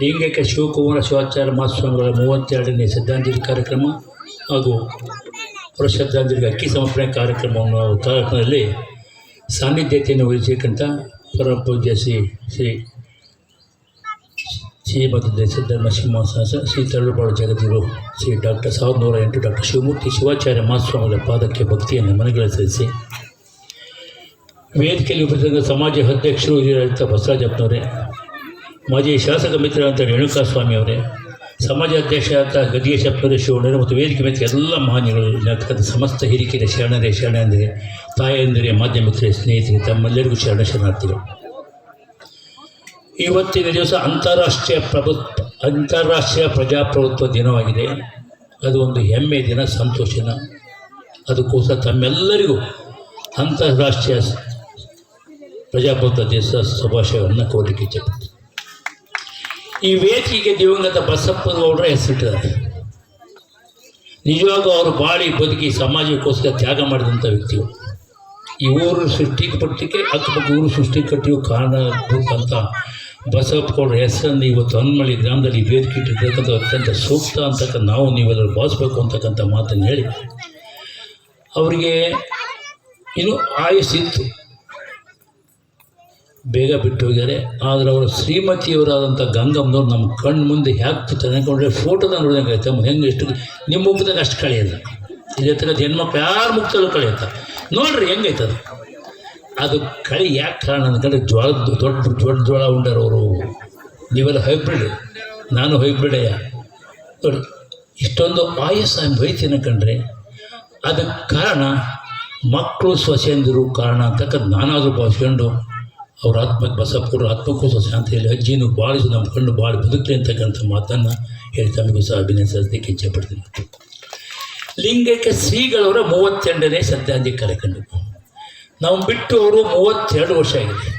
ಲಿಂಗೈಕ್ಯ ಶಿವಕುಮಾರ ಶಿವಾಚಾರ್ಯ ಮಹಾಸ್ವಾಮಿಗಳ ಮೂವತ್ತೆರಡನೇ ಶ್ರದ್ಧಾಂಜಲಿ ಕಾರ್ಯಕ್ರಮ ಹಾಗೂ ಅವರ ಅಕ್ಕಿ ಸಮರ್ಪಣೆ ಕಾರ್ಯಕ್ರಮವನ್ನು ಕಾರ್ಯಕ್ರಮದಲ್ಲಿ ಸಾನ್ನಿಧ್ಯತೆಯನ್ನು ವಹಿಸಬೇಕಂತ ಪರಪೂಜ್ಯ ಶ್ರೀ ಶ್ರೀ ಶ್ರೀಮತಿ ಸಿದ್ಧರ್ಮ ಸಿಂಹಾಸ ಶ್ರೀ ತರಳುಬಾಳು ಜಗದ್ಗುರು ಶ್ರೀ ಡಾಕ್ಟರ್ ಸಾವಿರದ ನೂರ ಎಂಟು ಡಾಕ್ಟರ್ ಶಿವಮೂರ್ತಿ ಶಿವಾಚಾರ್ಯ ಮಹಾಸ್ವಾಮಿಗಳ ಪಾದಕ್ಕೆ ಭಕ್ತಿಯನ್ನು ಮನೆಗಳ ಸಲ್ಲಿಸಿ ವೇದಿಕೆಯಲ್ಲಿ ಉಪಸ್ಥಿತ ಸಮಾಜ ಅಧ್ಯಕ್ಷರು ಹಿರಿಯರಾದಂಥ ಬಸವರಾಜಪ್ಪನವರೇ, ಮಾಜಿ ಶಾಸಕ ಮಿತ್ರರಾದಂಥ ರೇಣುಕಾ ಸ್ವಾಮಿ ಅವರೇ, ಸಮಾಜ ಅಧ್ಯಕ್ಷರಾದ ಗದಿಗೇಶಪ್ಪನವರೇ ಶಿವಣ್ಣರು ಮತ್ತು ವೇದಿಕೆ ಮಿತ್ರ ಎಲ್ಲ ಮಹಾನ್ಯಗಳು ನಾಟಕದ ಸಮಸ್ತ ಹಿರಿಕೆರೆ ಶರಣರೇ, ಶರಣಂದರೆ, ತಾಯಂದರೆ ಮಾಧ್ಯಮ ಮಿತ್ರ ಸ್ನೇಹಿತರೆ, ತಮ್ಮೆಲ್ಲರಿಗೂ ಶರಣ ಶರಣಾರ್ಥಿಗಳು. ಇವತ್ತಿನ ದಿವಸ ಅಂತಾರಾಷ್ಟ್ರೀಯ ಪ್ರಭು ಅಂತಾರಾಷ್ಟ್ರೀಯ ಪ್ರಜಾಪ್ರಭುತ್ವ ದಿನವಾಗಿದೆ. ಅದು ಒಂದು ಹೆಮ್ಮೆ ದಿನ ಸಂತೋಷನ ಅದಕ್ಕೋಸ್ಕರ ತಮ್ಮೆಲ್ಲರಿಗೂ ಅಂತಾರಾಷ್ಟ್ರೀಯ ಪ್ರಜಾಪ್ರಭುತ್ವ ದೇಶ ಶುಭಾಶಯವನ್ನು ಕೋರಿಕೆ ಇಚ್ಛೆಪಡ್ತೀನಿ ಈ ವೇದಿಕೆಗೆ ದಿವಂಗತ ಬಸಪ್ಪನವರ ಹೆಸರಿಟ್ಟಿದ್ದಾರೆ. ನಿಜವಾಗೂ ಅವರು ಬಾಳಿ ಬದುಕಿ ಸಮಾಜಕ್ಕೋಸ್ಕರ ತ್ಯಾಗ ಮಾಡಿದಂಥ ವ್ಯಕ್ತಿಗಳು. ಈ ಊರು ಸೃಷ್ಟಿ ಪಟ್ಟಿಗೆ ಅಕ್ಕಪಕ್ಕ ಊರು ಸೃಷ್ಟಿ ಕಟ್ಟಿಯೂ ಕಾರಣ ಅಂತ ಬಸವಪ್ಪಗೌಡರ ಹೆಸರನ್ನು ಇವತ್ತು ಹನ್ಮಳಿ ಗ್ರಾಮದಲ್ಲಿ ವೇದಿಕೆ ಇಟ್ಟಿರ್ತಕ್ಕಂಥ ಅತ್ಯಂತ ಸೂಕ್ತ ಅಂತಕ್ಕಂಥ ನಾವು ನೀವೆಲ್ಲರೂ ಬಾಸಬೇಕು ಅಂತಕ್ಕಂಥ ಮಾತನ್ನು ಹೇಳಿ, ಅವರಿಗೆ ಇನ್ನು ಆಯುಸ್ಸಿತ್ತು. ಬೇಗ ಬಿಟ್ಟು ಹೋಗಿದ್ದಾರೆ ಆದರೆ ಅವರು ಶ್ರೀಮತಿಯವರಾದಂಥ ಗಂಗಮ್ಮನವ್ರು ನಮ್ಮ ಕಣ್ಣು ಮುಂದೆ ಹ್ಯಾಕ್ ತಗೊಂಡ್ರೆ ಫೋಟೋದ ನೋಡಿದಂಗೆ ಆಯ್ತು. ಹೆಂಗೆ ಎಷ್ಟು ನಿಮ್ಮ ಮುಖದಾಗ ಅಷ್ಟು ಕಳೆಯಲ್ಲ ಇದೇ ಥರ ಹೆಣ್ಮಕ್ಳು ಯಾರು ಮುಖದಲ್ಲೂ ಕಳೆಯುತ್ತ ನೋಡ್ರಿ ಹೆಂಗೈತೆ ಅದು. ಅದು ಕಳಿ ಯಾಕೆ ಕಾರಣ ಅಂದ್ಕೊಂಡ್ರೆ ಜ್ವಾಳದ ದೊಡ್ಡ ದೊಡ್ಡ ಜ್ವಾಳ ಅವರು. ನೀವೆಲ್ಲ ಹೈಬ್ರಿಡ್ ನಾನು ಹೈಬ್ರಿಡಯ್ಯ ನೋಡಿ, ಇಷ್ಟೊಂದು ಆಯಸ್ಸ ಬೈತೀನಿ ಕಂಡ್ರೆ ಅದಕ್ಕೆ ಕಾರಣ ಮಕ್ಕಳು ಸೊಸೆಯಂದಿರು ಕಾರಣ ಅಂತಕ್ಕಂಥ ನಾನಾದರೂ ಭಾವಿಸ್ಕೊಂಡು ಅವ್ರ ಆತ್ಮಕ್ಕೆ ಬಸಪ್ಪರು ಆತ್ಮಕ್ಕೂ ಆತ್ಮಕ್ಕೋಸ್ಕರ ಶಾಂತಿಯಲ್ಲಿ ಅಜ್ಜಿನೂ ಬಾಳಿಸಿ ನಮ್ಮ ಕಣ್ಣು ಭಾಳ ಬದುಕಲಿ ಅಂತಕ್ಕಂಥ ಮಾತನ್ನು ಹೇಳಿ ಸಹ ಅಭಿನಯಿಸೋದಕ್ಕೆ ಇಚ್ಛೆಪಡ್ತೀನಿ ಲಿಂಗಕ್ಕೆ ಶ್ರೀಗಳವರ ಮೂವತ್ತೆರಡನೇ ಶ್ರದ್ಧಾಂಜಲಿ ಕಾರ್ಯಕ್ರಮ ನಾವು ಬಿಟ್ಟು ಅವರು ಮೂವತ್ತೆರಡು ವರ್ಷ ಆಗಿದೆ.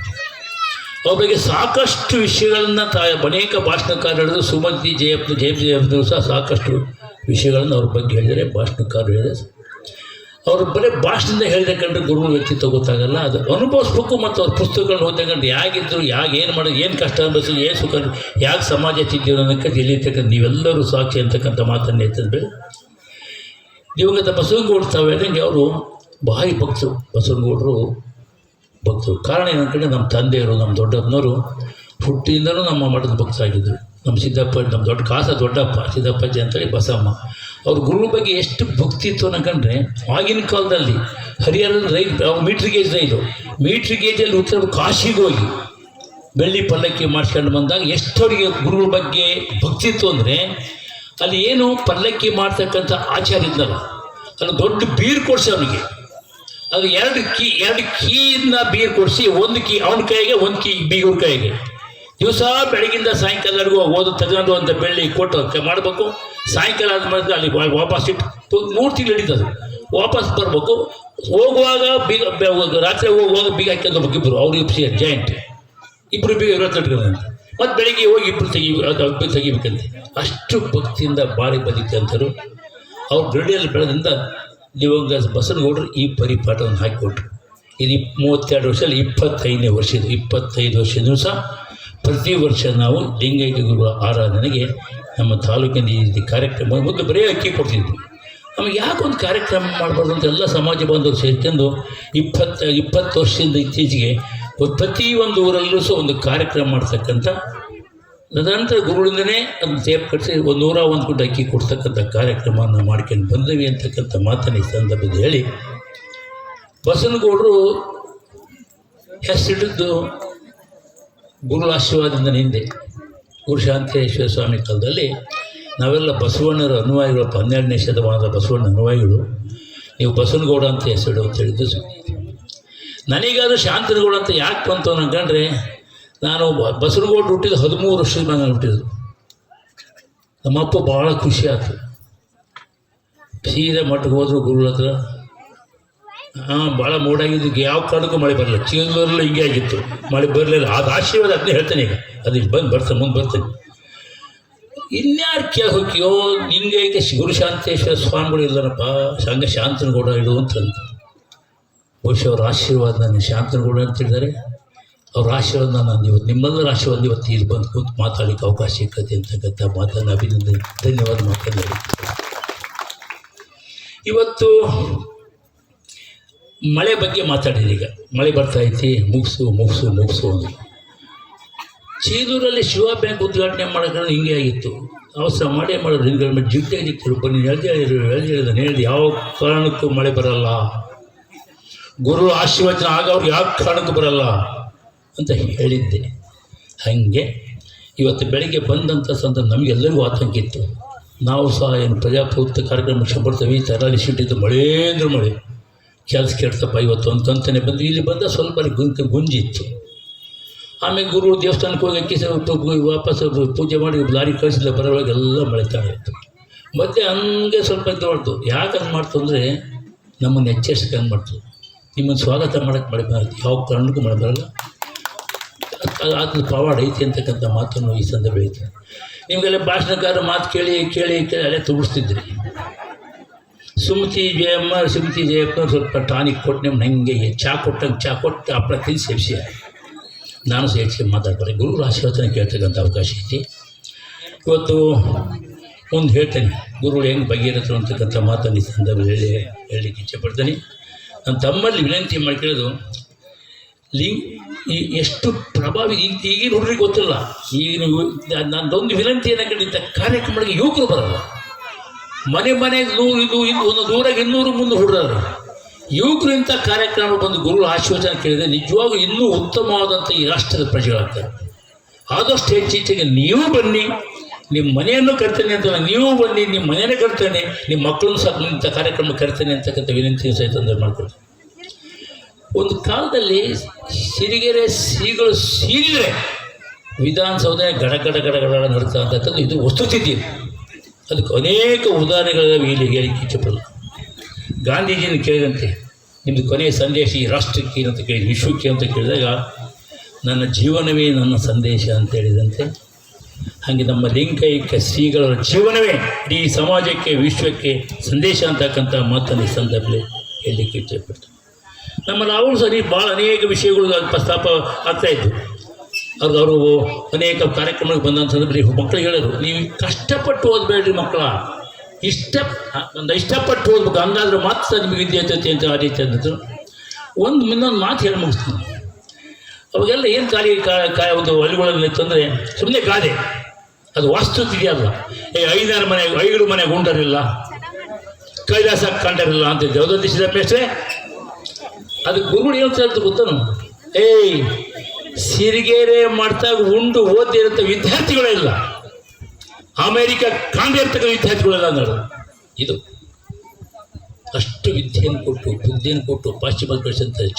ಅವರಿಗೆ ಸಾಕಷ್ಟು ವಿಷಯಗಳನ್ನು ತಾಯ ಅನೇಕ ಭಾಷಣಕಾರರು ಸುಮತಿ ಜಯಪ್ಪ ಜಯ ಜಯಪ್ಪನವರು ಸಹ ಸಾಕಷ್ಟು ವಿಷಯಗಳನ್ನು ಅವ್ರ ಬಗ್ಗೆ ಹೇಳಿದರೆ ಭಾಷಣಕಾರರು ಹೇಳಿದರೆ ಅವರು ಬರೀ ಭಾಷಣದಿಂದ ಹೇಳಿದ ಕಂಡ್ರೆ ಗುರುಗಳ ವ್ಯಕ್ತಿತ್ವ ಗೊತ್ತಾಗಲ್ಲ ಅದು ಅನುಭವಿಸ್ಬೇಕು ಮತ್ತು ಅವ್ರ ಪುಸ್ತಕಗಳನ್ನ ಓದ್ತಕ್ಕಂಡು ಯಾಗಿದ್ರು ಯಾಕೆ ಏನು ಮಾಡೋದು ಏನು ಕಷ್ಟ ಅನುಭವಿಸಿದ್ರು, ಏನು ಸುಖ ಯಾಕೆ ಸಮಾಜ ತಿದ್ದೀವಿ ಅನ್ನೋದಕ್ಕೆ ತಿಳಿಯತಕ್ಕಂಥ ನೀವೆಲ್ಲರೂ ಸಾಕ್ಷಿ ಅಂತಕ್ಕಂಥ ಮಾತನ್ನು ಎತ್ತಿದ್ರೆ ದಿವಂಗತ ಬಸವನಗೌಡ ತಾವು ಹೇಳಿದಂಗೆ ಅವರು ಭಾರಿ ಭಕ್ತರು, ಬಸವನಗೌಡರು ಭಕ್ತರು. ಕಾರಣ ಏನಂತಂದರೆ ನಮ್ಮ ತಂದೆಯವರು, ನಮ್ಮ ದೊಡ್ಡಪ್ಪನವರು ಹುಟ್ಟಿಯಿಂದಲೂ ನಮ್ಮ ಮಠದ ಭಕ್ತರಾಗಿದ್ದರು. ನಮ್ಮ ಸಿದ್ದಪ್ಪ, ನಮ್ಮ ದೊಡ್ಡ ಕಾಸ ದೊಡ್ಡಪ್ಪ ಸಿದ್ದಪ್ಪಾಜಿ ಅಂತೇಳಿ ಬಸಮ್ಮ. ಅವ್ರ ಗುರುಗಳ ಬಗ್ಗೆ ಎಷ್ಟು ಭಕ್ತಿ ಇತ್ತು ಅನ್ನಕಂಡ್ರೆ ಆಗಿನ ಕಾಲದಲ್ಲಿ ಹರಿಹರದ ರೈಲು ಮೀಟ್ರ್ ಗೇಜ್ ರೈಲು. ಮೀಟ್ರ್ ಗೇಜಲ್ಲಿ ಉತ್ತರ ಕಾಶಿಗೆ ಹೋಗಿ ಬೆಳ್ಳಿ ಪಲ್ಲಕ್ಕಿ ಮಾಡಿಸ್ಕೊಂಡು ಬಂದಾಗ ಎಷ್ಟವರಿಗೆ ಗುರುಗಳ ಬಗ್ಗೆ ಭಕ್ತಿ ಇತ್ತು ಅಂದರೆ ಅಲ್ಲಿ ಏನು ಪಲ್ಲಕ್ಕಿ ಮಾಡ್ತಕ್ಕಂಥ ಆಚಾರ ಇದ್ದಲ್ಲ ಅಲ್ಲಿ ದೊಡ್ಡ ಬೀರ್ ಕೊಡಿಸಿ ಅವನಿಗೆ. ಅದು ಎರಡು ಕೀ, ಎರಡು ಕೀಯಿಂದ ಬೀರ್ ಕೊಡಿಸಿ ಒಂದು ಕೀ ಅವನ ಕೈಗೆ, ಒಂದು ಕೀ ಬೀಗರ ಕೈಗೆ. ದಿವಸ ಬೆಳಗಿಂದ ಸಾಯಂಕಾಲವರೆಗೂ ಓದು ತಗೊಂಡು ಅಂತ ಬೆಳ್ಳಿ ಕೊಟ್ಟು ಮಾಡಬೇಕು. ಸಾಯಂಕಾಲ ಆದ್ಮೇಲೆ ಅಲ್ಲಿ ವಾಪಸ್ ಇಟ್ಟು ಮೂರು ತಿಂಗಳು ಹಿಡಿತದೆ. ವಾಪಸ್ ಬರಬೇಕು. ಹೋಗುವಾಗ ಬೀಗ ರಾತ್ರಿ ಹೋಗುವಾಗ ಬೀಗ ಹಾಕ್ಕೊಂಡು ಹೋಗ್ಬೇಕು ಇಬ್ಬರು ಅವ್ರು ಇಬ್ಬರು ಜಾಯಿಂಟ್ ಇಬ್ಬರು ಬೀಗ ಇರೋದು ಮತ್ತು ಬೆಳಗ್ಗೆ ಹೋಗಿ ಇಬ್ಬರು ತೆಗಿ ಅದು ತೆಗಿಬೇಕಂತೆ. ಅಷ್ಟು ಭಕ್ತಿಯಿಂದ ಬಾಳಿ ಬದುಕಂತರು. ಅವ್ರು ಗಡಿಯಲ್ಲಿ ಬೆಳೆದಿಂದ ದಿವಂಗತ ಬಸವನಗೌಡರು ಈ ಪರಿಪಾಠವನ್ನು ಹಾಕಿಕೊಟ್ರು. ಇದು ಇಪ್ ಮೂವತ್ತೆರಡು ವರ್ಷದಲ್ಲಿ ಇಪ್ಪತ್ತೈದನೇ ವರ್ಷ ಇದು. ಇಪ್ಪತ್ತೈದು ವರ್ಷದೂ ಸಹ ಪ್ರತಿ ವರ್ಷ ನಾವು ಲಿಂಗೈಕ ಗುರು ಆರಾಧನೆಗೆ ನಮ್ಮ ತಾಲೂಕಿನ ಈ ರೀತಿ ಕಾರ್ಯಕ್ರಮ ಮೊದಲು ಬರೀ ಅಕ್ಕಿ ಕೊಡ್ತಿದ್ವಿ. ನಮಗೆ ಯಾಕೊಂದು ಕಾರ್ಯಕ್ರಮ ಮಾಡಬಾರ್ದು ಅಂತ ಎಲ್ಲ ಸಮಾಜ ಬಾಂಧವರು ಸೇರ್ಕೊಂಡು ಇಪ್ಪತ್ತು ಇಪ್ಪತ್ತು ವರ್ಷದಿಂದ ಇತ್ತೀಚೆಗೆ ಒಂದು ಊರಲ್ಲೂ ಸಹ ಒಂದು ಕಾರ್ಯಕ್ರಮ ಮಾಡ್ತಕ್ಕಂಥ ತದನಂತರ ಗುರುಗಳಿಂದನೇ ಅದನ್ನು ಟೇಪ್ ಕಟ್ಟಿಸಿ ಒಂದು ನೂರ ಒಂದು ಗುಡ್ಡ ಅಕ್ಕಿ ಕೊಡ್ತಕ್ಕಂಥ ಕಾರ್ಯಕ್ರಮವನ್ನು ಮಾಡ್ಕೊಂಡು ಬಂದವಿ ಅಂತಕ್ಕಂಥ ಮಾತನ್ನು ಈ ಸಂದರ್ಭದಲ್ಲಿ ಹೇಳಿ. ಬಸವನಗೌಡರು ಹೆಸರಿಟ್ಟಿದ್ದು ಗುರುಗಳ ಆಶೀರ್ವಾದದಿಂದ ನಿಂದೆ. ಗುರು ಶಾಂತೇಶ್ವರ ಸ್ವಾಮಿ ಕಾಲದಲ್ಲಿ ನಾವೆಲ್ಲ ಬಸವಣ್ಣರ ಅನುವಾಯಿಗಳು ಹನ್ನೆರಡನೇ ಶತಮಾನದ ಬಸವಣ್ಣ ಅನುವಾಯಿಗಳು ನೀವು ಬಸವನಗೌಡ ಅಂತ ಹೆಸರು ಅಂತ ಹೇಳಿದ್ದು. ನನಗಾದ್ರೂ ಶಾಂತನಗೌಡ ಅಂತ ಯಾಕೆ ಬಂತು ಅನ್ಕಂಡ್ರೆ ನಾನು ಬಸವನಗೌಡ ಹುಟ್ಟಿದ ಹದಿಮೂರು ವರ್ಷದ ಮೇಲೆ ನಾನು ಹುಟ್ಟಿದ್ದು. ನಮ್ಮಪ್ಪ ಭಾಳ ಖುಷಿ ಆಯ್ತು. ಸೀರೆ ಮಠಕ್ಕೆ ಹೋದರು ಗುರುಗಳ ಹತ್ರ. ಹಾಂ ಭಾಳ ಮೂಡಾಗಿದ್ದು ಯಾವ ಕಾರಣಕ್ಕೂ ಮಳೆ ಬರಲಿಲ್ಲ ಚಿಕ್ಕಂದೂರಲ್ಲೂ ಹಿಂಗೆ ಆಗಿತ್ತು. ಮಳೆ ಬರಲಿಲ್ಲ. ಅದು ಆಶೀರ್ವಾದ ಅದನ್ನೇ ಹೇಳ್ತೇನೆ ಈಗ. ಅದು ಬಂದು ಬರ್ತೇನೆ ಮುಂದೆ ಬರ್ತೇನೆ. ಇನ್ಯಾರು ಕೇಳಿ ನಿಂಗೆ ಗುರು ಶಾಂತೇಶ್ವರ ಸ್ವಾಮಿಗಳು ಇಲ್ಲನಪ್ಪ ಸಂಘ ಶಾಂತನಗೌಡ ಇಡು ಅಂತಂದು. ಬಹುಶಃ ಅವ್ರ ಆಶೀರ್ವಾದ ನನ್ನ ಶಾಂತನಗೌಡ ಅಂತ ಹೇಳಿದ್ದಾರೆ. ಅವ್ರ ಆಶೀರ್ವಾದ ನಾನು ಇವತ್ತು ನಿಮ್ಮೆಲ್ಲರ ಆಶೀರ್ವಾದ ಇವತ್ತು ಇಲ್ಲಿ ಬಂದು ಕೂತು ಮಾತಾಡಲಿಕ್ಕೆ ಅವಕಾಶ ಸಿಕ್ಕತ್ತೆ ಅಂತಕ್ಕಂಥ ಮಾತನ್ನು ಅಭಿನಂದನೆ, ಧನ್ಯವಾದ ಮಾತನಾಡಿ ಇವತ್ತು ಮಳೆ ಬಗ್ಗೆ ಮಾತಾಡಿದೆ ಈಗ. ಮಳೆ ಬರ್ತಾ ಐತಿ, ಮುಗಿಸು ಮುಗಿಸು ಮುಗಿಸು ಅಂದರು ಚೀದೂರಲ್ಲಿ ಶಿವ ಬ್ಯಾಂಕ್ ಉದ್ಘಾಟನೆ ಮಾಡೋಕೆ ಹಿಂಗೆ ಆಗಿತ್ತು. ಅವಸ ಮಾಡೇ ಮಾಡೋದು ಹಿಂಗೆ ಮೇಲೆ ಜಿಟ್ಟೆ ಆಗಿತ್ತು ಬನ್ನಿ, ಎಳ್ದು ಹೇಳಿದ್ರು, ಎಳ್ದು ಹೇಳಿದ, ಯಾವ ಕಾರಣಕ್ಕೂ ಮಳೆ ಬರಲ್ಲ. ಗುರು ಆಶೀರ್ವಚನ ಆಗ ಯಾವ ಕಾರಣಕ್ಕೂ ಬರಲ್ಲ ಅಂತ ಹೇಳಿದ್ದೆ. ಹಾಗೆ ಇವತ್ತು ಬೆಳಿಗ್ಗೆ ಬಂದಂಥ ಸಂದರ್ಭ ನಮಗೆಲ್ಲರಿಗೂ ಆತಂಕ ಇತ್ತು. ನಾವು ಸಹ ಏನು ಪ್ರಜಾಪ್ರಭುತ್ವ ಕಾರ್ಯಕ್ರಮ ಬರ್ತೀವಿ ತರಲಿ ಥರ ಸಿಟ್ಟಿದ್ದು ಮಳೆ ಅಂದ್ರೆ ಮಳೆ. ಕೆಲಸ ಕೆಡ್ತಪ್ಪ ಇವತ್ತು ಅಂತಂತಾನೆ ಬಂದು, ಇಲ್ಲಿ ಬಂದ ಸ್ವಲ್ಪ ಗುಂಜಿ, ಗುಂಜಿತ್ತು. ಆಮೇಲೆ ಗುರು ದೇವಸ್ಥಾನಕ್ಕೆ ಹೋಗಿ ಸ್ವಲ್ಪ ವಾಪಸ್ ಪೂಜೆ ಮಾಡಿ ಲಾರಿ ಕಳಿಸಿದ ಬರೋವಾಗೆಲ್ಲ ಮಳೆ ಇತ್ತು ಮತ್ತೆ ಹಂಗೆ ಸ್ವಲ್ಪ ದೊಡ್ಡದು ಯಾಕೆ ಹಂಗೆ ಮಾಡ್ತು ಅಂದರೆ ನಮ್ಮನ್ನು ಎಚ್ಚರಿಸಕ್ಕೆ ಹಂಗೆ ಮಾಡ್ತು. ನಿಮ್ಮನ್ನು ಸ್ವಾಗತ ಮಾಡೋಕ್ಕೆ ಮಳೆ ಬರೋದು ಯಾವ ಕಾರಣಕ್ಕೂ ಮಳೆ ಬರಲ್ಲ. ಅದು ಪವಾಡ ಐತಿ ಅಂತಕ್ಕಂಥ ಮಾತನ್ನು ಈ ಸಂದರ್ಭ ಐತೆ ನಿಮಗೆಲ್ಲ ಭಾಷಣಕಾರ ಮಾತು ಕೇಳಿ ಕೇಳಿ ಕೇಳಿ ಅಲ್ಲೇ ತುಗಿಸ್ತಿದ್ರಿ ಸುಮತಿ ಜಯಮ್ಮ, ಸುಮತಿ ಜಯಪ್ಪ ಸ್ವಲ್ಪ ಟಾನಿಕ್ ಕೊಟ್ಟು ನಿಮ್ಮ ಹಂಗೆ ಚಾ ಕೊಟ್ಟಂಗೆ ಚಾ ಕೊಟ್ಟು ಹಪ್ಪಳ ತಿಂದು ಸೇರಿಸಿ ನಾನು ಸೇರಿಸಿ ಮಾತಾಡ್ತಾರೆ ಗುರು ಆಶೀರ್ವಚನ ಕೇಳ್ತಕ್ಕಂಥ ಅವಕಾಶ ಐತಿ. ಇವತ್ತು ಒಂದು ಹೇಳ್ತೇನೆ. ಗುರುಗಳು ಹೆಂಗೆ ಬಗೆಹರಿತರು ಅಂತಕ್ಕಂಥ ಮಾತನ್ನು ಈ ಸಂದರ್ಭದಲ್ಲಿ ಹೇಳಿ, ಹೇಳಲಿಕ್ಕೆ ಇಚ್ಛೆಪಡ್ತೇನೆ ನನ್ನ ತಮ್ಮಲ್ಲಿ ವಿನಂತಿ ಮಾಡ್ಕೊಳ್ಳೋದು, ಲಿಂಗ್ ಈ ಎಷ್ಟು ಪ್ರಭಾವಿ ಈಗ ಈಗಿನ ಹುಡುಗರಿಗೆ ಗೊತ್ತಿಲ್ಲ. ಈಗಿನ ನಂದೊಂದು ವಿನಂತಿ ಇಂಥ ಕಾರ್ಯಕ್ರಮಗಳಿಗೆ ಯುವಕರು ಬರಲ್ಲ. ಮನೆ ಮನೆಗೆ ನೂರು ಇದು ಇದು, ಒಂದು ನೂರಾಗ ಇನ್ನೂರು ಮುಂದೆ ಹುಡುಗರು ಯುವಕರು ಇಂಥ ಕಾರ್ಯಕ್ರಮ ಬಂದು ಗುರು ಆಶೀರ್ವಚನ ಕೇಳಿದರೆ ನಿಜವಾಗೂ ಇನ್ನೂ ಉತ್ತಮವಾದಂಥ ಈ ರಾಷ್ಟ್ರದ ಪ್ರಜೆಗಳಾಗ್ತಾರೆ. ಆದಷ್ಟು ಹೆಚ್ಚಿಚ್ಚಿಗೆ ನೀವು ಬನ್ನಿ, ನಿಮ್ಮ ಮನೆಯನ್ನು ಕರ್ತೇನೆ ಅಂತ ನೀವು ಬನ್ನಿ, ನಿಮ್ಮ ಮನೆಯನ್ನು ಕರ್ತೇನೆ ನಿಮ್ಮ ಮಕ್ಕಳನ್ನು ಸಹ ಇಂಥ ಕಾರ್ಯಕ್ರಮ ಕರ್ತೇನೆ ಅಂತಕ್ಕಂಥ ವಿನಂತಿ ಸಹಿತ ತೊಂದರೆ ಮಾಡ್ಕೊಳ್ತೀನಿ. ಒಂದು ಕಾಲದಲ್ಲಿ ಸಿರಿಗೆರೆ ಸಿಗಳು ಸೀರಿದರೆ ವಿಧಾನಸೌಧ ಗಡ ಗಡ ಗಡ ಗಡ ಇದು ವಸ್ತುಸ್ಥಿತಿ. ಅದಕ್ಕೆ ಅನೇಕ ಉದಾಹರಣೆಗಳನ್ನು ಇಲ್ಲಿ ಹೇಳಿಕೆ ಇಚ್ಛೆಪಡಲ್ಲ ಗಾಂಧೀಜಿಯನ್ನು ಕೇಳಿದಂತೆ ನಿಮ್ಮದು ಕೊನೆಯ ಸಂದೇಶ ಈ ರಾಷ್ಟ್ರಕ್ಕೆ ಏನಂತ ಕೇಳಿ, ವಿಶ್ವಕ್ಕೆ ಅಂತ ಕೇಳಿದಾಗ, ನನ್ನ ಜೀವನವೇ ನನ್ನ ಸಂದೇಶ ಅಂತ ಹೇಳಿದಂತೆ, ಹಾಗೆ ನಮ್ಮ ಲಿಂಗೈಕ್ಯ ಶ್ರೀಗಳ ಜೀವನವೇ ಇಡೀ ಸಮಾಜಕ್ಕೆ, ವಿಶ್ವಕ್ಕೆ ಸಂದೇಶ ಅಂತಕ್ಕಂಥ ಮಾತನ್ನು ಈ ಸಂದರ್ಭದಲ್ಲಿ ಹೇಳಲಿಕ್ಕೆ ಇಚ್ಛೆಪಡ್ತೀನಿ ನಮ್ಮ ನಾವು ಸರಿ ಭಾಳ ಅನೇಕ ವಿಷಯಗಳು ಪ್ರಸ್ತಾಪ ಆಗ್ತಾಯಿತ್ತು ಅವ್ರಿಗೆ ಅವರು ಅನೇಕ ಕಾರ್ಯಕ್ರಮಕ್ಕೆ ಬಂದಂಥ ಸಂದರ್ಭದಲ್ಲಿ ಮಕ್ಕಳಿಗೆ ಹೇಳಿದ್ರು. ನೀವು ಕಷ್ಟಪಟ್ಟು ಓದಬೇಡ್ರಿ ಮಕ್ಕಳ. ಇಷ್ಟ, ಒಂದು ಇಷ್ಟಪಟ್ಟು ಓದ್ಬೇಕು, ಹಂಗಾದ್ರೆ ಮಾತ್ರ ನಿಮಗೆ ವಿದ್ಯೆ ಇರ್ತೈತಿ ಅಂತ ಆ ರೀತಿ ಅಂದಿದ್ರು. ಒಂದು ಇನ್ನೊಂದು ಮಾತು ಹೇಳಿ ಮುಗಿಸ್ತೀನಿ. ಅವಾಗೆಲ್ಲ ಏನು ಕಾರ್ಯ ಕಾಯ ಒಂದು ಹಳ್ಳಿಗಳಲ್ಲಿ ತಂದರೆ? ಸುಮ್ಮನೆ ಗಾದೆ ಅದು ವಾಸ್ತು ಅಲ್ಲ ಏ, ಐದಾರು ಮನೆ, ಐದು ಮನೆ ಗುಂಡರಿಲ್ಲ. ಕೈಲಾಸ ಕಂಡರಿಲ್ಲ ಅಂತ ಜಗದೀಶದ ಮೇಷ್ಟ್ರೆ ಅದು ಗುರುಗಳು ಏನು ಹೇಳ್ತಾರೆ ಗೊತ್ತನು? ಏಯ್ ಸಿರಿಗೆರೆ ಮಾಡ್ತಾಗ ಉಂಡು ಓದಿರಂಥ ವಿದ್ಯಾರ್ಥಿಗಳೇ ಇಲ್ಲ ಅಮೇರಿಕ ಕಾಂಗ್ರೆಸ್ ವಿದ್ಯಾರ್ಥಿಗಳೆಲ್ಲ ನೋಡು ಇದು ಅಷ್ಟು ವಿದ್ಯೆಯನ್ನು ಕೊಟ್ಟು, ಬುದ್ಧಿಯನ್ನು ಕೊಟ್ಟು, ಪಾಶ್ಚಿಮಾತ್ಯ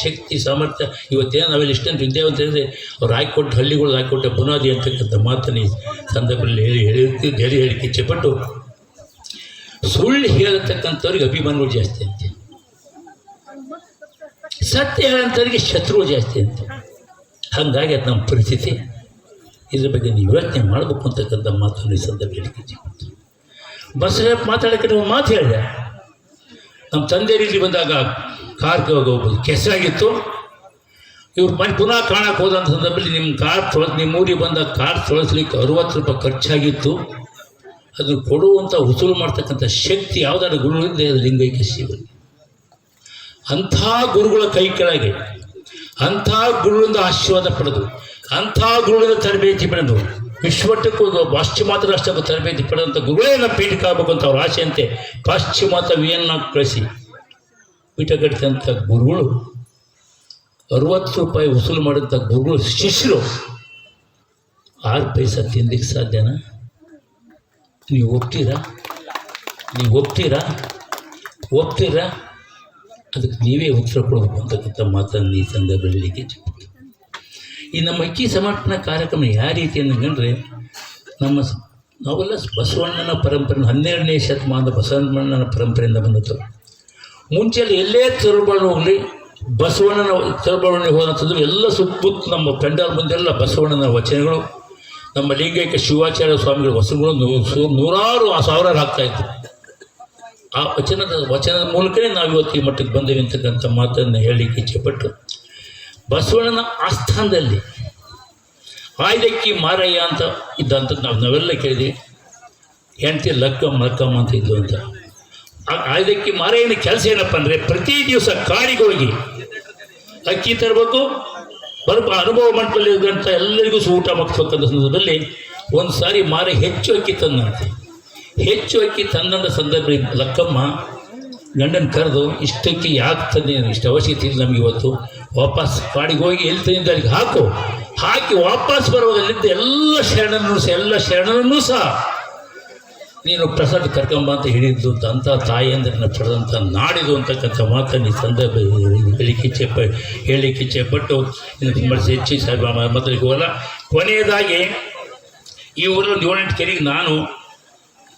ಶಕ್ತಿ, ಸಾಮರ್ಥ್ಯ, ಇವತ್ತೇನು ನಾವೆಲ್ಲ ಇಷ್ಟೊಂದು ವಿದ್ಯಾವಂತ ಹೇಳಿದ್ರೆ ಅವ್ರು ಹಾಕಿಕೊಟ್ಟು ಹಳ್ಳಿಗಳು ಹಾಕಿಕೊಟ್ಟ ಬುನಾದಿ ಅಂತಕ್ಕಂಥ ಮಾತನ್ನು ಈ ಸಂದರ್ಭದಲ್ಲಿ ಹೇಳಿ ಹೇಳಿ ಹೇಳಿ ಹೇಳಿ ಕಿಚ್ಚಪಟ್ಟು ಸುಳ್ಳು ಹೇಳತಕ್ಕಂಥವ್ರಿಗೆ ಅಭಿಮಾನಗಳು ಜಾಸ್ತಿ ಅಂತೆ. ಸತ್ಯ ಹೇಳಂಥವ್ರಿಗೆ ಶತ್ರುಗಳು ಜಾಸ್ತಿ ಅಂತೆ. ಹಾಗಾಗಿ ಅದು ನಮ್ಮ ಪರಿಸ್ಥಿತಿ. ಇದ್ರ ಬಗ್ಗೆ ನೀವು ಯೋಚನೆ ಮಾಡಬೇಕು ಅಂತಕ್ಕಂಥ ಮಾತು ಈ ಸಂದರ್ಭ ಹೇಳ್ತೀನಿ ಬಸವಪ್ಪ ಮಾತಾಡೋಕ್ಕೆ ಒಂದು ಮಾತು ಹೇಳಿದೆ. ನಮ್ಮ ತಂದೆ ರೀತಿ ಬಂದಾಗ ಕಾರ್ ಕೆಸರಾಗಿತ್ತು. ಇವ್ರು ಮನೆ ಪುನಃ ಕಾಣಕ್ಕೆ ಹೋದಂಥ ಸಂದರ್ಭದಲ್ಲಿ ನಿಮ್ಮ ಕಾರ್ ತೊಳ, ನಿಮ್ಮ ಊರಿಗೆ ಬಂದಾಗ ಕಾರ್ ತೊಳಸ್ಲಿಕ್ಕೆ ಅರುವತ್ತು ರೂಪಾಯಿ ಖರ್ಚಾಗಿತ್ತು. ಅದು ಕೊಡುವಂಥ ವಸೂಲು ಮಾಡ್ತಕ್ಕಂಥ ಶಕ್ತಿ ಯಾವುದಾದ್ರು ಗುರುಗಳಿಂದ ಲಿಂಗೈಕ ಲಿಂಗೈಕ್ಯ ಶಿವರಿಗೆ ಅಂಥ ಗುರುಗಳ ಕೈ ಕೆಳಗೆ ಅಂಥ ಗುರುಗಳಿಂದ ಆಶೀರ್ವಾದ ಪಡೆದು, ಅಂಥ ಗುರುಗಳಿಂದ ತರಬೇತಿ ಪಡೆದು ವಿಶ್ವಟ್ಟಕ್ಕೂ ಪಾಶ್ಚಿಮಾತ್ಯ ರಾಷ್ಟ್ರಕ್ಕೂ ತರಬೇತಿ ಪಡೆದಂಥ ಗುರುಗಳೇ ನಮ್ಮ ಪೀಠಕ್ಕೆ ಆಗಬೇಕು ಅಂತ ಅವ್ರ ಆಸೆಯಂತೆ ಪಾಶ್ಚಿಮಾತ್ಯ ವಿಯನ್ನ ಕಳಿಸಿ ಪೀಠ ಕಟ್ಟಿದಂಥ ಗುರುಗಳು, ಅರುವತ್ತು ರೂಪಾಯಿ ವಸೂಲು ಮಾಡಿದಂಥ ಗುರುಗಳು, ಶಿಷ್ಯರು, ಆರು ಪೈಸ ತಿನ್ಲಿಕ್ಕೆ ಸಾಧ್ಯನಾ? ನೀವು ಒಪ್ತೀರಾ? ನೀವು ಒಪ್ತೀರಾ? ಒಪ್ತೀರಾ? ಅದಕ್ಕೆ ನೀವೇ ಉತ್ತರ ಕೊಡಬೇಕು ಅಂತಕ್ಕಂಥ ಮಾತನ್ನು ಈ ಸಂದರ್ಭದಲ್ಲಿ ಈ ನಮ್ಮ ಅಕ್ಕಿ ಸಮರ್ಪಣಾ ಕಾರ್ಯಕ್ರಮ ಯಾವ ರೀತಿ ಅಂತಂದ್ರೆ, ನಮ್ಮ ನಾವೆಲ್ಲ ಬಸವಣ್ಣನ ಪರಂಪರೆ ಹನ್ನೆರಡನೇ ಶತಮಾನದ ಬಸವಣ್ಣನ ಪರಂಪರೆಯಿಂದ ಬಂದದ್ದು. ಮುಂಚೆಯಲ್ಲಿ ಎಲ್ಲೇ ಚಳುವಳಿ ಹೋಗಲಿ, ಬಸವಣ್ಣನ ಚಳುವಳಿ ಹೋದಂಥದ್ದು ಎಲ್ಲ ಸುತ್ತ ನಮ್ಮ ಪೆಂಡಾಲ್ ಮುಂದೆಲ್ಲ ಬಸವಣ್ಣನ ವಚನಗಳು. ನಮ್ಮ ಲಿಂಗೈಕ್ಯ ಶಿವಾಚಾರ್ಯ ಸ್ವಾಮಿಗಳ ಸು- ನೂರಾರು ಸಾವಿರಾರು ಆಗ್ತಾ ಇತ್ತು. ಆ ವಚನದ ವಚನದ ಮೂಲಕವೇ ನಾವು ಇವತ್ತು ಈ ಮಟ್ಟಕ್ಕೆ ಬಂದೇವೆ ಅಂತಕ್ಕಂಥ ಮಾತನ್ನು ಹೇಳಲಿಕ್ಕೆ ಇಚ್ಛೆಪಟ್ಟು ಬಸವಣ್ಣನ ಆಸ್ಥಾನದಲ್ಲಿ ಆಯ್ದಕ್ಕಿ ಮಾರಯ್ಯ ಅಂತ ಇದ್ದಂತ ನಾವು ನಾವೆಲ್ಲ ಕೇಳಿದ್ವಿ. ಹೆಂಡತಿ ಲಕ್ಕಮ್ಮ ಲಕ್ಕಮ್ಮ ಅಂತ ಇದ್ದು ಅಂತ. ಆಯ್ದಕ್ಕಿ ಮಾರಯ್ಯನ ಕೆಲಸ ಏನಪ್ಪ ಅಂದರೆ ಪ್ರತಿ ದಿವಸ ಕಾಡಿಗೆ ಹೋಗಿ ಅಕ್ಕಿ ತರಬೇಕು ಬರಪ ಅನುಭವ ಮಂಟಪದಲ್ಲಿ ಇದ್ದಂಥ ಎಲ್ಲರಿಗೂ ಊಟ ಮಾಡಿಸ್ಬೇಕಂತ ಸಂದರ್ಭದಲ್ಲಿ ಒಂದು ಸಾರಿ ಮಾರ ಹೆಚ್ಚು ಅಕ್ಕಿ ತಂದಂತೆ ಹೆಚ್ಚು ಅಕ್ಕಿ ತಂದಂಥ ಸಂದರ್ಭ ಲಕ್ಕಮ್ಮ, ಗಂಡನ ಕರೆದು, ಇಷ್ಟಕ್ಕೆ ಯಾಕೆ ತಂದೆ ಇಷ್ಟು ಅವಶ್ಯಕತೆ ಇಲ್ಲ ನಮಗೆ ಇವತ್ತು. ವಾಪಸ್ ಕಾಡಿಗೆ ಹೋಗಿ ಎಲ್ಲಿ ತಂದಿದ್ದ ಅಲ್ಲಿಗೆ ಹಾಕು. ಹಾಕಿ ವಾಪಸ್ ಬರುವುದಲ್ಲಿದ್ದ ಎಲ್ಲ ಶರಣನೂ ಸಹ, ಎಲ್ಲ ಶರಣನೂ ಸಹ ನೀನು ಪ್ರಸಾದ ಕರ್ಕೊಂಬ ಅಂತ ಹೇಳಿದ್ದು ಅಂತ ತಾಯಿ ತಾಯಿಯಂದ್ರನ್ನ ಪಡೆದಂಥ ನಾಡಿದು ಅಂತಕ್ಕಂಥ ಮಾತನ್ನು ಈ ಸಂದರ್ಭ ಹೇಳಿಕೆ ಇಚ್ಛೆ ಪ ಹೇಳಲಿಕ್ಕೆ ಇಚ್ಛೆ ಪಟ್ಟು ಇನ್ನು ಮಾಡಿಸಿ ಹೆಚ್ಚಿ ಸಾಹೇಬ ಮೊದಲಿಗೆ ಹೋಗಲ್ಲ. ಕೊನೆಯದಾಗಿ ಈ ಊರಲ್ಲಿ ಏಳೆಂಟು ಕೆರೆಗೆ ನಾನು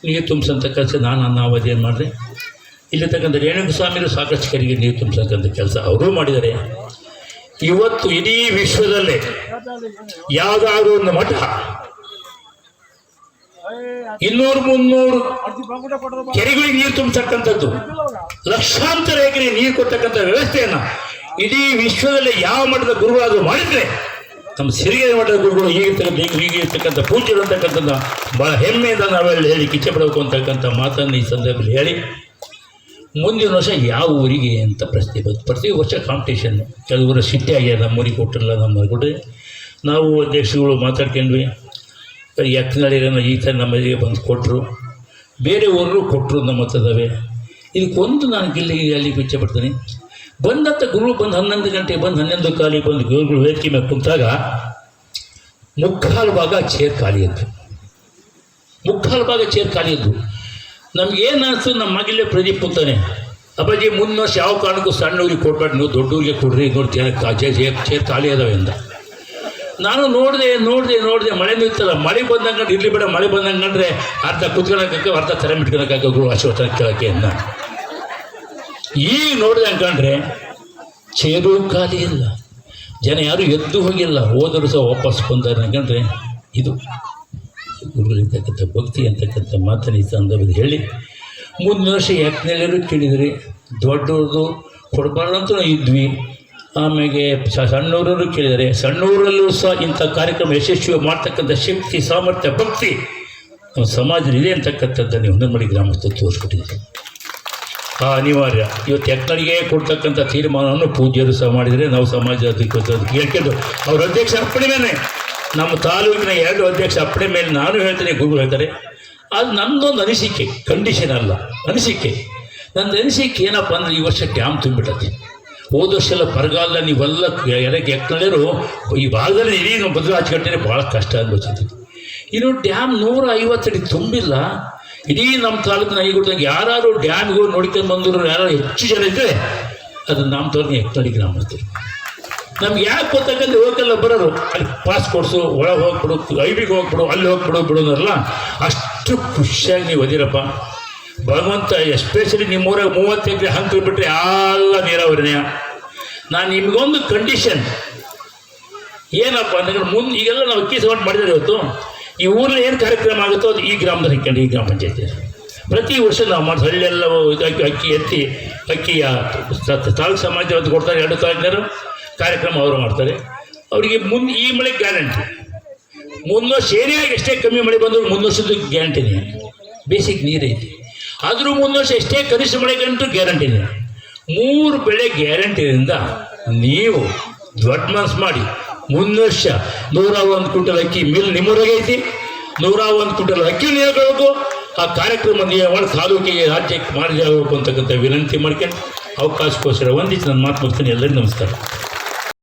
ನೀರು ತುಂಬಿಸಂಥ ಕೆಲಸ ನಾನು ನನ್ನ ಅವಧಿ ಏನು ಮಾಡಿದೆ. ಇಲ್ಲಿರ್ತಕ್ಕಂಥ ರೇಣುಕಸ್ವಾಮಿಗಳು ಸಾಕಷ್ಟು ಕೆರಿಗೆ ನೀರು ತುಂಬಿಸತಕ್ಕಂಥ ಕೆಲಸ ಅವರೂ ಮಾಡಿದ್ದಾರೆ. ಇವತ್ತು ಇಡೀ ವಿಶ್ವದಲ್ಲೇ ಯಾವುದಾದ್ರು ಒಂದು ಮಠ ಇನ್ನೂರು ಮುನ್ನೂರು ಕೆರೆಗಳಿಗೆ ನೀರು ತುಂಬತಕ್ಕಂಥದ್ದು ಲಕ್ಷಾಂತರ ಎಕರೆ ನೀರು ಕೊಡ್ತಕ್ಕಂಥ ವ್ಯವಸ್ಥೆಯನ್ನು ಇಡೀ ವಿಶ್ವದಲ್ಲಿ ಯಾವ ಮಠದ ಗುರುವಾದರೂ ಮಾಡಿದ್ರೆ ನಮ್ಮ ಸಿರಿಗೆರೆ ಮಠದ ಗುರುಗಳು ಹೀಗಿರ್ತಕ್ಕಂಥ ಹೀಗಿರ್ತಕ್ಕಂಥ ಪೂಜ್ಯರು ಅಂತಕ್ಕಂಥದ್ದು ಭಾಳ ಹೆಮ್ಮೆಯಿಂದ ನಾವೆಲ್ಲ ಹೇಳಿ ಕಿಚ್ಚೆ ಪಡಬೇಕು ಅಂತಕ್ಕಂಥ ಮಾತನ್ನು ಈ ಸಂದರ್ಭದಲ್ಲಿ ಹೇಳಿ. ಮುಂದಿನ ವರ್ಷ ಯಾವ ಊರಿಗೆ ಅಂತ ಪ್ರಶ್ನೆ ಬಂತು. ಪ್ರತಿ ವರ್ಷ ಕಾಂಪಿಟೇಷನ್ ಕೆಲವರು ಸಿಟ್ಟಿ ಆಗಿದೆ ನಮ್ಮ ಊರಿಗೆ ಕೊಟ್ಟಿರಲ್ಲ ನಮ್ಮ ಕೊಟ್ಟರೆ ನಾವು ಅಧ್ಯಕ್ಷಗಳು ಮಾತಾಡ್ಕೊಂಡ್ವಿ. ಎತ್ತನಳ್ಳಿರನ್ನ ಈ ಥರ ನಮ್ಮ ಇಲ್ಲಿಗೆ ಬಂದು ಕೊಟ್ಟರು. ಬೇರೆ ಊರು ಕೊಟ್ಟರು ನಮ್ಮ ಹತ್ರದವೆ ಇದಕ್ಕೊಂದು ನಾನು ಗಿಲ್ಲಿಗೆ ಅಲ್ಲಿ ಇಚ್ಛೆ ಪಡ್ತೀನಿ ಬಂದಂಥ ಗುರು ಬಂದು ಹನ್ನೊಂದು ಗಂಟೆ ಬಂದು ಹನ್ನೊಂದು ಕಾಲಿ ಬಂದು ಗುರುಗಳು ವೇದಿಕೆ ಮೇಲೆ ಕುಂತಾಗ, ಮುಕ್ಕಾಲು ಭಾಗ ಚೇರ್ ಖಾಲಿ ಎದ್ದು ಮುಕ್ಕಾಲು ಭಾಗ ಚೇರ್ ಖಾಲಿ ಇದ್ದು ನಮ್ಗೇನು ಅನಿಸ್ತು ನಮ್ಮ ಮಗಿಲೇ ಪ್ರದೀಪ್ ಕುಂತಾನೆ, ಅಪ್ಪಾಜಿ ಮುಂದಿನ ವರ್ಷ ಯಾವ ಕಾರಣಕ್ಕೂ ಸಣ್ಣವ್ರಿಗೆ ಕೊಡ್ಬೇಡಿ ನೀವು ದೊಡ್ಡವ್ರಿಗೆ ಕೊಡ್ರಿ ನೋಡಿ ಚೇರ್ ಖಾಲಿ ಅದಾವೆ ಅಂತ ನಾನು ನೋಡಿದೆ ನೋಡಿದೆ ನೋಡಿದೆ, ಮಳೆ ನಿಲ್ತಲ್ಲ ಮಳೆ ಬಂದಂಗೆ ಇರಲಿ ಬೇಡ, ಮಳೆ ಬಂದಂಗೆ ಅರ್ಧ ಕುತ್ಕೊಳಕ್ಕೆ ಅರ್ಧ ತಲೆ ಮಿಟ್ಕೊಳಕ್ಕೆ ಗುರು ಆಶೀರ್ವಾದ ಕೇಳೋಕ್ಕೆ ಅನ್ನ ಈಗ ನೋಡಿದೆ ಅನ್ಕೊಂಡ್ರೆ ಚೇರು ಖಾಲಿ ಇಲ್ಲ. ಜನ ಯಾರು ಎದ್ದು ಹೋಗಿಲ್ಲ. ಹೋದರೂ ಸಹ ವಾಪಸ್ ಬಂದಾರೆ ಅನ್ಕೊಂಡ್ರೆ ಇದು ಗುರುಗಳಿರ್ತಕ್ಕಂಥ ಭಕ್ತಿ ಅಂತಕ್ಕಂಥ ಮಾತನ್ನು ಈ ಸಂದರ್ಭದಲ್ಲಿ ಹೇಳಿ. ಮುಂದಿನ ವರ್ಷ ಯಾಕೆಲ್ಲರೂ ಕೇಳಿದ್ರಿ ದೊಡ್ಡವ್ರದ್ದು ಕೊಡಬಾರ್ದು ನಾವು ಇದ್ವಿ. ಆಮೇಲೆ ಸಣ್ಣವರಲ್ಲೂ ಸಣ್ಣವರು ಕೇಳಿದರೆ ಸಣ್ಣವರಲ್ಲೂ ಸಹ ಇಂಥ ಕಾರ್ಯಕ್ರಮ ಯಶಸ್ವಿ ಮಾಡ್ತಕ್ಕಂಥ ಶಕ್ತಿ, ಸಾಮರ್ಥ್ಯ, ಭಕ್ತಿ ನಮ್ಮ ಸಮಾಜದಲ್ಲಿ ಇದೆ ಅಂತಕ್ಕಂಥದ್ದನ್ನು ಹೊಂದಮಡಿ ಗ್ರಾಮಸ್ಥರು ತೋರಿಸ್ಕೊಟ್ಟಿದ್ದಾರೆ. ಅನಿವಾರ್ಯ. ಇವತ್ತು ಎಕ್ಕಳಿಗೆ ಕೊಡ್ತಕ್ಕಂಥ ತೀರ್ಮಾನವನ್ನು ಪೂಜ್ಯರು ಸಹ ಮಾಡಿದರೆ ನಾವು ಸಮಾಜ ಅದಕ್ಕೆ ಕೇಳ್ಕೊಂಡು ಅವ್ರ ಅಧ್ಯಕ್ಷ ಅಪ್ಪಣೆ ಮೇಲೆ, ನಮ್ಮ ತಾಲೂಕಿನ ಎರಡು ಅಧ್ಯಕ್ಷ ಅಪ್ಪಣೆ ಮೇಲೆ ನಾನು ಹೇಳ್ತೇನೆ ಗುರು ಹೇಳ್ತಾರೆ. ಅದು ನನ್ನೊಂದು ಅನಿಸಿಕೆ ಕಂಡೀಷನ್ ಅಲ್ಲ, ಅನಿಸಿಕೆ. ನನ್ನ ಅನಿಸಿಕೆ ಏನಪ್ಪ ಅಂದರೆ ಈ ವರ್ಷ ಡ್ಯಾಮ್ ತುಂಬಿಟ್ಟದೆ ಹೋದ ವರ್ಷ ಎಲ್ಲ ಬರಗಾಲ, ನೀವೆಲ್ಲ ಎಡಕ್ಕೆ ಎಕ್ಕಳರು ಈ ಭಾಗದಲ್ಲಿ ಇಡೀ ನಾವು ಬದಲು ಹಚ್ಕಟ್ಟರೆ ಭಾಳ ಕಷ್ಟ ಅನ್ಬೋಚಿತ್ತು ಇನ್ನು ಡ್ಯಾಮ್ ನೂರ ಐವತ್ತಡಿ ತುಂಬಿಲ್ಲ ಇಡೀ ನಮ್ಮ ತಾಲೂಕಿನ ಐಗುಡ್ದಾಗ ಯಾರು ಡ್ಯಾಮ್ಗೆ ಹೋಗಿ ನೋಡ್ಕೊಂಡು ಬಂದ್ರು ಯಾರು ಹೆಚ್ಚು ಜನ ಇದ್ದರೆ ಅದು ನಮ್ಮ ತೋರ್ನಿ ಎತ್ತಡಿ ಗ್ರಾಮ ನಮ್ಗೆ ಯಾಕೆ ಗೊತ್ತಾಗಂದ್ರೆ ಹೋಗಲ್ಲ ಬರೋರು? ಅಲ್ಲಿ ಪಾಸ್ ಕೊಡಿಸು, ಒಳಗೆ ಹೋಗ್ಬಿಡು, ಐಬಿಗೆ ಬಿಗೆ ಹೋಗ್ಬಿಡು, ಅಲ್ಲಿ ಹೋಗ್ಬಿಡು ಬಿಡೋನಲ್ಲ ಅಷ್ಟು ಖುಷಿಯಾಗಿ ನೀವು ಓದಿರಪ್ಪ. ಭಗವಂತ ಎಸ್ಪೆಷಲಿ ನಿಮ್ಮೂರಾಗ ಮೂವತ್ತು ಎಕರೆ ಹಂಗೆ ಬಿಟ್ಟರೆ ಎಲ್ಲ ನೀರಾವರಿನೇ. ನಾನು ನಿಮಗೊಂದು ಕಂಡೀಷನ್ ಏನಪ್ಪ ಅಂದ್ರೆ ಮುಂದೆ ಈಗೆಲ್ಲ ನಾವು ಅಕ್ಕಿ ಸವಾಟ್ ಮಾಡಿದ್ರೆ ಇವತ್ತು. ಈ ಊರಲ್ಲಿ ಏನು ಕಾರ್ಯಕ್ರಮ ಆಗುತ್ತೋ ಅದು ಈ ಗ್ರಾಮದಲ್ಲಿ ಹಾಕೊಂಡು ಈ ಗ್ರಾಮ ಪಂಚಾಯತಿ. ಪ್ರತಿ ವರ್ಷ ನಾವು ಮಾಡಿ ಹಳ್ಳಿಯೆಲ್ಲ ಅಕ್ಕಿ ಅಕ್ಕಿ ಎತ್ತಿ ಅಕ್ಕಿಯ ತಾಲೂಕು ಅಂತ ಕೊಡ್ತಾರೆ, ಎರಡು ತಾಲೂಕಿನರು ಕಾರ್ಯಕ್ರಮ ಅವರು ಮಾಡ್ತಾರೆ. ಅವರಿಗೆ ಮುಂದೆ ಈ ಮಳೆ ಗ್ಯಾರಂಟಿ. ಮುಂದೆ ಏರಿಯಾಗೆ ಎಷ್ಟೇ ಕಮ್ಮಿ ಮಳೆ ಬಂದರೂ ಮುಂದೆ ವರ್ಷದ ಗ್ಯಾರಂಟಿನೇ ಬೇಸಿಕ್ ನೀರೈತಿ ಆದರೂ ಮುಂದೆ ವರ್ಷ ಎಷ್ಟೇ ಕನಿಷ್ಠ ಮಳೆ ಗಂಟು ಗ್ಯಾರಂಟಿನೇ ಮೂರು ಬೆಳೆ ಗ್ಯಾರಂಟಿಯಿಂದ ನೀವು ದೊಡ್ಡ ಮನಸ್ಸು ಮಾಡಿ ಮುಂದೆ ವರ್ಷ ನೂರ ಒಂದು ಕ್ವಿಂಟಲ್ ಅಕ್ಕಿ ಮಿಲ್ ನಿಮ್ಮೂರಾಗೆ ಐತಿ. ನೂರ ಒಂದು ಕ್ವಿಂಟಲ್ ಅಕ್ಕಿ ನೀಡಬೇಕು ಆ ಕಾರ್ಯಕ್ರಮ ಮಾಡಿ ತಾಲೂಕಿಗೆ ರಾಜ್ಯಕ್ಕೆ ಮಾಡಿದೆ ಅಂತಕ್ಕಂಥ ವಿನಂತಿ ಮಾಡ್ಕೊಂಡು ಅವಕಾಶಕ್ಕೋಸ್ಕರ ಒಂದಿಷ್ಟು ನನ್ನ ಮಾತು ಮುಗಿಸ್ತೀನಿ. ಎಲ್ಲರಿಗೂ ನಮಸ್ಕಾರ.